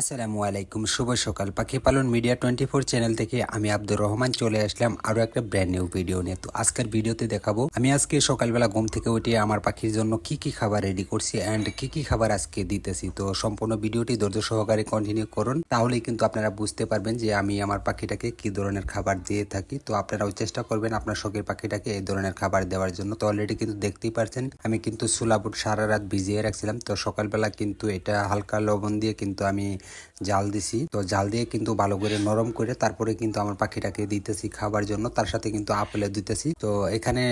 আসসালামু আলাইকুম, শুভ সকাল। পাখি পালন মিডিয়া টোয়েন্টি ফোর চ্যানেল থেকে আমি আব্দুর রহমান চলে আসলাম আরও একটা ব্র্যান্ড নিউ ভিডিও নিয়ে। তো আজকের ভিডিওতে দেখাবো, আমি আজকে সকালবেলা ঘুম থেকে উঠে আমার পাখির জন্য কি কি খাবার রেডি করছি অ্যান্ড কি কি খাবার আজকে দিতেছি। তো সম্পূর্ণ ভিডিওটি ধৈর্য সহকারে কন্টিনিউ করুন, তাহলেই কিন্তু আপনারা বুঝতে পারবেন যে আমি আমার পাখিটাকে কি ধরনের খাবার দিয়ে থাকি। তো আপনারাও চেষ্টা করবেন আপনার শখের পাখিটাকে এই ধরনের খাবার দেওয়ার জন্য। তো অলরেডি কিন্তু দেখতেই পারছেন, আমি কিন্তু সুলাবুট সারা রাত ভিজিয়ে রাখছিলাম। তো সকালবেলা কিন্তু এটা হালকা লবণ দিয়ে কিন্তু আমি জাল দিছি। তো জাল দিয়ে কিন্তু ভালো করে নরম করে তারপরে কিন্তু আমার পাখিটাকে দিতেছি খাবার জন্য। তার সাথে কিন্তু আপেলে দিতেছি। তো এখানে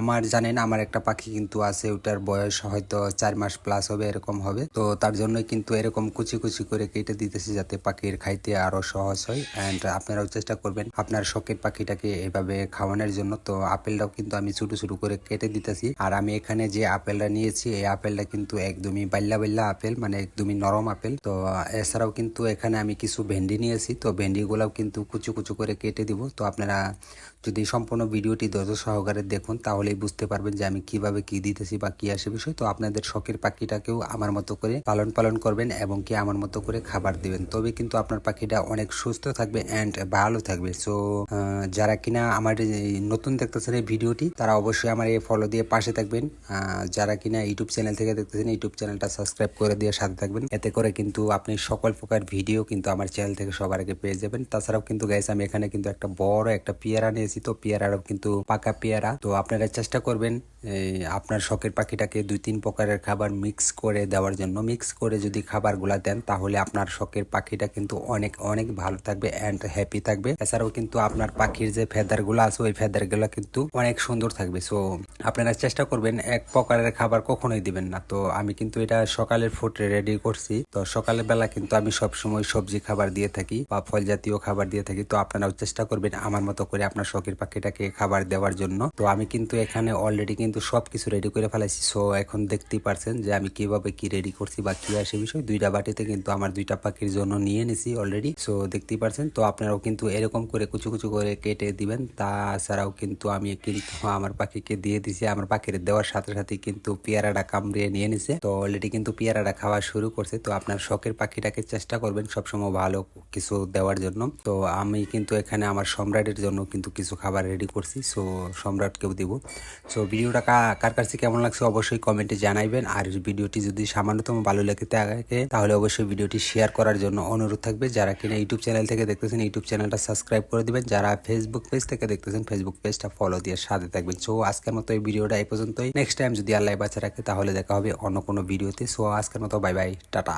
আমার জানেন আমার একটা পাখি কিন্তু আছে, ওটার বয়স হয়তো চার মাস প্লাস হবে, এরকম হবে। তো তার জন্যই কিন্তু এরকম কুচি কুচি করে কেটে দিতেছি যাতে পাখির খাইতে আরও সহজ হয়। অ্যান্ড আপনারাও চেষ্টা করবেন আপনার শখের পাখিটাকে এভাবে খাওয়ানোর জন্য। তো আপেলটাও কিন্তু আমি ছোট ছোট করে কেটে দিতেছি। আর আমি এখানে যে আপেলটা নিয়েছি, এই আপেলটা কিন্তু একদমই বাল্লা বাল্লা আপেল মানে একদমই নরম আপেল। তো এছাড়াও কিন্তু এখানে আমি কিছু ভেন্ডি নিয়েছি তো ভেন্ডিগুলাও কিন্তু কুচু কুচু করে কেটে দিব। তো আপনারা যদি সম্পূর্ণ ভিডিওটি ধৈর্য সহকারে দেখুন, তাহলেই বুঝতে পারবেন যে আমি কীভাবে কি দিতেছি বা কি আসে বিষয়। তো আপনাদের শখের পাখিটাকেও আমার মতো করে পালন পালন করবেন এবং কি আমার মতো করে খাবার দিবেন। তবে কিন্তু আপনার পাখিটা অনেক সুস্থ থাকবে অ্যান্ড ভালো থাকবে। সো যারা কিনা আমার নতুন দেখতেছেন এই ভিডিওটি, তারা অবশ্যই আমার এই ফলো দিয়ে পাশে থাকবেন। যারা কিনা ইউটিউব চ্যানেল থেকে দেখতেছেন, ইউটিউব চ্যানেলটা সাবস্ক্রাইব করে দিয়ে সাথে থাকবেন। এতে করে কিন্তু আপনি সকল প্রকার ভিডিও কিন্তু আমার চ্যানেল থেকে সবার আগে পেয়ে যাবেন। তাছাড়াও কিন্তু গাইস আমি এখানে কিন্তু একটা বড় একটা পেয়ারা নিয়েছি। তো পেয়ারারও কিন্তু পাকা পেয়ারা। তো আপনারা চেষ্টা করবেন আপনার শখের পাখিটাকে দুই তিন প্রকারের খাবার মিক্স করে দেওয়ার জন্য। মিক্স করে যদি খাবারগুলা দেন, তাহলে আপনার শখের পাখিটা কিন্তু অনেক অনেক ভালো থাকবে অ্যান্ড হ্যাপি থাকবে। এছাড়াও কিন্তু আপনার পাখির যে ফেদারগুলো আছে, ওই ফেদারগুলো কিন্তু অনেক সুন্দর থাকবে। সো আপনারা চেষ্টা করবেন এক প্রকারের খাবার কখনোই দিবেন না। তো আমি কিন্তু এটা সকালের ফুটে রেডি করছি। তো সকালের বেলা কিন্তু আমি সব সময় সবজি খাবার দিয়ে থাকি বা ফল জাতীয় খাবার দিয়ে থাকি। তো আপনারাও চেষ্টা করবেন আমার মতো করে আপনার শখের পাখিটাকে খাবার দেওয়ার জন্য। তো আমি কিন্তু এখানে অলরেডি কিন্তু সবকিছু রেডি করে ফেলাইছি। সো এখন দেখতেই পারছেন যে আমি কীভাবে কি রেডি করছি বা কি আসে বিষয়। দুইটা বাটিতে কিন্তু আমার দুইটা পাখির জন্য নিয়ে নিছি অলরেডি সো দেখতেই পারছেন। তো আপনারাও কিন্তু এরকম করে কুচু কুচু করে কেটে দিবেন। তাছাড়াও কিন্তু আমি কিন্তু আমার পাখিকে দিয়ে দিছি। আমার পাখির দেওয়ার সাথে সাথে কিন্তু পেয়ারাটা কামড়িয়ে নিয়ে নিছে তো অলরেডি কিন্তু পেয়ারাটা খাওয়া শুরু করছে। তো আপনার শখের পাখিটাকে চেষ্টা করবেন সবসময় ভালো কিছু দেওয়ার জন্য। তো আমি কিন্তু এখানে আমার সম্রাটের জন্য কিন্তু কিছু খাবার রেডি করছি। সো সম্রাটকেও দিব। সো ভিডিওটা কার কাছে কেমন লাগছে অবশ্যই কমেন্টে জানাইবেন। আর ভিডিওটি যদি সামান্যতম ভালো লেগে থাকে, তাহলে অবশ্যই ভিডিওটি শেয়ার করার জন্য অনুরোধ থাকবে। যারা কিনা ইউটিউব চ্যানেল থেকে দেখতেছেন ইউটিউব চ্যানেলটা সাবস্ক্রাইব করে দিবেন। যারা ফেসবুক পেজ থেকে দেখতেছেন ফেসবুক পেজটা ফলো দিয়ে সাথে থাকবেন। সো আজকের মতো এই ভিডিওটা এই পর্যন্তই। নেক্সট টাইম যদি আল্লাহ বাচ্চা রাখে, তাহলে দেখা হবে অন্য কোনো ভিডিওতে। সো আজকের মতো বাই বাই টাটা।